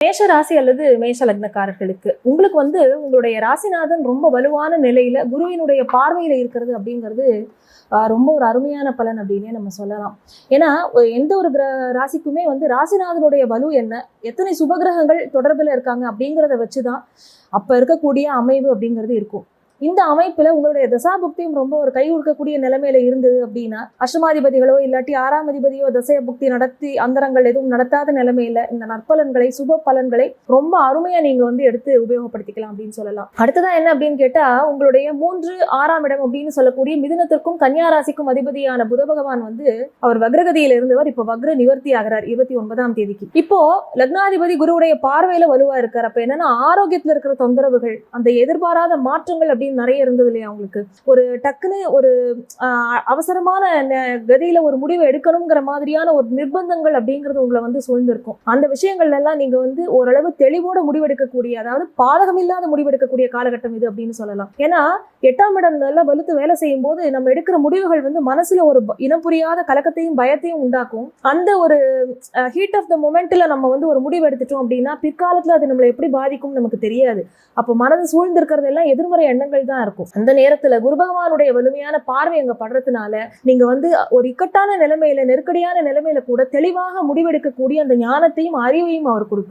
மேஷ ராசி அல்லது மேஷ லக்னக்காரர்களுக்கு உங்களுக்கு வந்து உங்களுடைய ராசிநாதன் ரொம்ப வலுவான நிலையில குருவினுடைய பார்வையில இருக்கிறது அப்படிங்கிறது ஆஹ், ரொம்ப ஒரு அருமையான பலன் அப்படின்னே நம்ம சொல்லலாம். ஏன்னா எந்த ஒரு கிர ராசிக்குமே வந்து ராசிநாதனுடைய வலு என்ன எத்தனை சுபகிரகங்கள் தொடர்பில் இருக்காங்க அப்படிங்கிறத வச்சுதான் அப்ப இருக்கக்கூடிய அமைவு அப்படிங்கிறது இருக்கும். இந்த அமைப்பில் உங்களுடைய தசாபுக்தியும் ரொம்ப ஒரு கை கொடுக்கக்கூடிய நிலைமையில இருந்தது அப்படின்னா அஷ்டமாதிபதிகளோ இல்லாட்டி ஆறாம் அதிபதியோ தசைய புக்தி நடத்தி அந்தரங்கள் எதுவும் நடத்தாத நிலைமையில இந்த நற்பலன்களை சுப பலன்களை ரொம்ப அருமையா நீங்க வந்து எடுத்து உபயோகப்படுத்திக்கலாம் அப்படின்னு சொல்லலாம். அடுத்ததா என்ன அப்படின்னு கேட்டா உங்களுடைய மூன்று ஆறாம் இடம் அப்படின்னு சொல்லக்கூடிய மிதுனத்திற்கும் கன்னியா ராசிக்கும் அதிபதியான புத பகவான் வந்து அவர் வக்ரகதியில இருந்தவர். இப்போ வக்ர நிவர்த்தி ஆகிறார் இருபத்தி ஒன்பதாம் தேதிக்கு. இப்போ லக்னாதிபதி குருவுடைய பார்வையில வலுவா இருக்கார். அப்ப என்னன்னா ஆரோக்கியத்துல இருக்கிற தொந்தரவுகள் அந்த எதிர்பாராத மாற்றங்கள் அப்படின்னு நிறைய இருந்தது இல்லையா உங்களுக்கு? ஒரு டக்குன்னு ஒரு அவசரமான கதையில கதியில ஒரு முடிவை எடுக்கணுங்கிற மாதிரியான ஒரு நிர்பந்தங்கள் அப்படிங்கிறது உங்களை வந்து சூழ்ந்திருக்கும். அந்த விஷயங்கள்ல எல்லாம் நீங்க வந்து ஓரளவு தெளிவோட முடிவெடுக்கக்கூடிய அதாவது பாதகம் இல்லாத முடிவெடுக்கக்கூடிய காலகட்டம் இது அப்படின்னு சொல்லலாம். ஏன்னா எட்டாம் இடம் நல்லா வலுத்து வேலை செய்யும் போது நம்ம எடுக்கிற முடிவுகள் வந்து மனசுல ஒரு இனம் புரியாத கலக்கத்தையும் பயத்தையும் உண்டாக்கும். அந்த ஒரு ஹீட் ஆஃப் த மொமெண்ட்ல நம்ம வந்து ஒரு முடிவு எடுத்துட்டோம் அப்படின்னா பிற்காலத்துல அது நம்மளை எப்படி பாதிக்கும் நமக்கு தெரியாது. அப்போ மனது சூழ்ந்திருக்கிறது எல்லாம் எதிர்மறை எண்ணங்கள் தான் இருக்கும். அந்த நேரத்துல குரு பகவானுடைய வலிமையான பார்வை அங்க படுறதுனால நீங்க வந்து ஒரு இக்கட்டான நிலைமையில நெருக்கடியான நிலைமையில கூட தெளிவாக முடிவெடுக்கக்கூடிய அந்த ஞானத்தையும் அறிவையும் அவர் கொடுப்பார்.